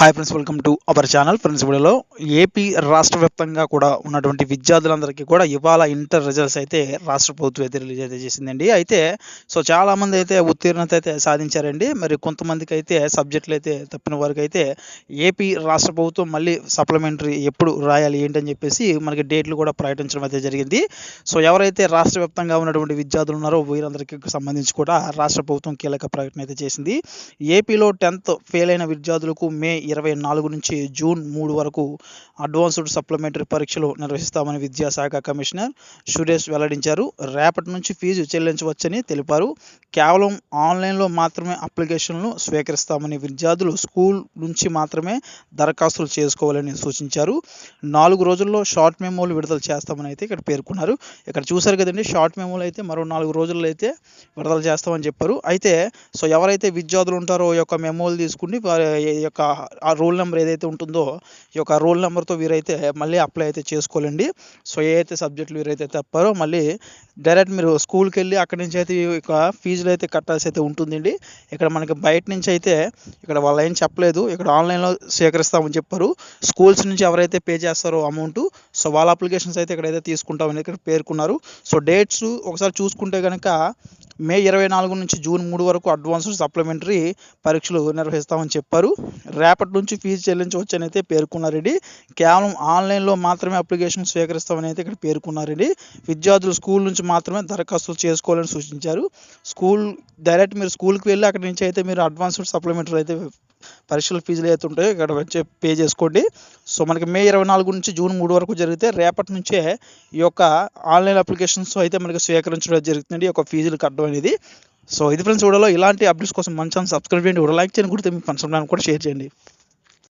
Hi friends welcome to our channel friends వీడియోలో AP రాష్ట్ర వ్యాప్తంగా కూడా ఉన్నటువంటి విద్యార్థులందరికీ కూడా ఇవాళ ఇంటర్ రిజల్ట్స్ అయితే రాష్ట్ర ప్రభుత్వం అయితే రిలీజ్ అయితే చేసిందండి. అయితే సో చాలామంది అయితే ఉత్తీర్ణత అయితే సాధించారండి. మరి కొంతమందికి అయితే సబ్జెక్టులు అయితే తప్పిన వారికి అయితే ఏపీ రాష్ట్ర ప్రభుత్వం మళ్ళీ సప్లిమెంటరీ ఎప్పుడు రాయాలి ఏంటని చెప్పేసి మనకి డేట్లు కూడా ప్రకటించడం అయితే జరిగింది. సో ఎవరైతే రాష్ట్ర వ్యాప్తంగా ఉన్నటువంటి విద్యార్థులు ఉన్నారో వీరందరికీ సంబంధించి కూడా రాష్ట్ర ప్రభుత్వం కీలక ప్రకటన అయితే చేసింది. ఏపీలో టెన్త్ ఫెయిల్ అయిన విద్యార్థులకు మే ఇరవై నాలుగు నుంచి జూన్ మూడు వరకు అడ్వాన్స్డ్ సప్లిమెంటరీ పరీక్షలు నిర్వహిస్తామని విద్యాశాఖ కమిషనర్ సురేష్ వెల్లడించారు. రేపటి నుంచి ఫీజు చెల్లించవచ్చని తెలిపారు. కేవలం ఆన్లైన్లో మాత్రమే అప్లికేషన్లు స్వీకరిస్తామని విద్యార్థులు స్కూల్ నుంచి మాత్రమే దరఖాస్తులు చేసుకోవాలని సూచించారు. నాలుగు రోజుల్లో షార్ట్ మెమోలు విడుదల చేస్తామని అయితే ఇక్కడ పేర్కొన్నారు. ఇక్కడ చూశారు కదండి షార్ట్ మెమోలు అయితే మరో నాలుగు రోజుల్లో అయితే విడుదల చేస్తామని చెప్పారు. అయితే సో ఎవరైతే విద్యార్థులు ఉంటారో ఈ యొక్క మెమోలు తీసుకుని వారి యొక్క ఆ రోల్ నెంబర్ ఏదైతే ఉంటుందో ఈ యొక్క రోల్ నెంబర్తో వీరైతే మళ్ళీ అప్లై అయితే చేసుకోవాలండి. సో ఏ అయితే సబ్జెక్టులు వీరైతే తప్పారో మళ్ళీ డైరెక్ట్ మీరు స్కూల్కి వెళ్ళి అక్కడి నుంచి అయితే ఈ యొక్క ఫీజులు అయితే కట్టాల్సి అయితే ఉంటుందండి. ఇక్కడ మనకి బయట నుంచి అయితే ఇక్కడ వాళ్ళు ఏం చెప్పలేదు. ఇక్కడ ఆన్లైన్లో సేకరిస్తామని చెప్పారు. స్కూల్స్ నుంచి ఎవరైతే పే చేస్తారో అమౌంట్ సో వాళ్ళ అప్లికేషన్స్ అయితే ఇక్కడైతే తీసుకుంటామని ఇక్కడ పేర్కొన్నారు. సో డేట్స్ ఒకసారి చూసుకుంటే కనుక మే ఇరవై నాలుగు నుంచి జూన్ మూడు వరకు అడ్వాన్స్డ్ సప్లిమెంటరీ పరీక్షలు నిర్వహిస్తామని చెప్పారు. రేపటి నుంచి ఫీజు చెల్లించవచ్చని అయితే పేర్కొన్నారండి కేవలం ఆన్లైన్లో మాత్రమే అప్లికేషన్ స్వీకరిస్తామని అయితే ఇక్కడ పేర్కొన్నారండి విద్యార్థులు స్కూల్ నుంచి మాత్రమే దరఖాస్తులు చేసుకోవాలని సూచించారు. స్కూల్ డైరెక్ట్ మీరు స్కూల్కి వెళ్ళి అక్కడి నుంచి అయితే మీరు అడ్వాన్స్డ్ సప్లిమెంటరీ అయితే పరీక్షల ఫీజులు అయితే ఉంటాయో ఇక్కడ వచ్చి పే చేసుకోండి. సో మనకి మే ఇరవై నాలుగు నుంచి జూన్ మూడు వరకు జరిగితే రేపటి నుంచే ఈ యొక్క ఆన్లైన్ అప్లికేషన్స్ అయితే మనకి స్వీకరించడం జరుగుతుంది ఈ యొక్క ఫీజులు కట్టడం అనేది. సో ఇది ఫ్రెండ్స్ వీడియోలో ఇలాంటి అప్డేట్స్ కోసం మంచి సబ్స్క్రైబ్ చేయండి. లైక్ చేయండి. గుర్తు మీ ఫ్రెండ్స్ కూడా షేర్ చేయండి.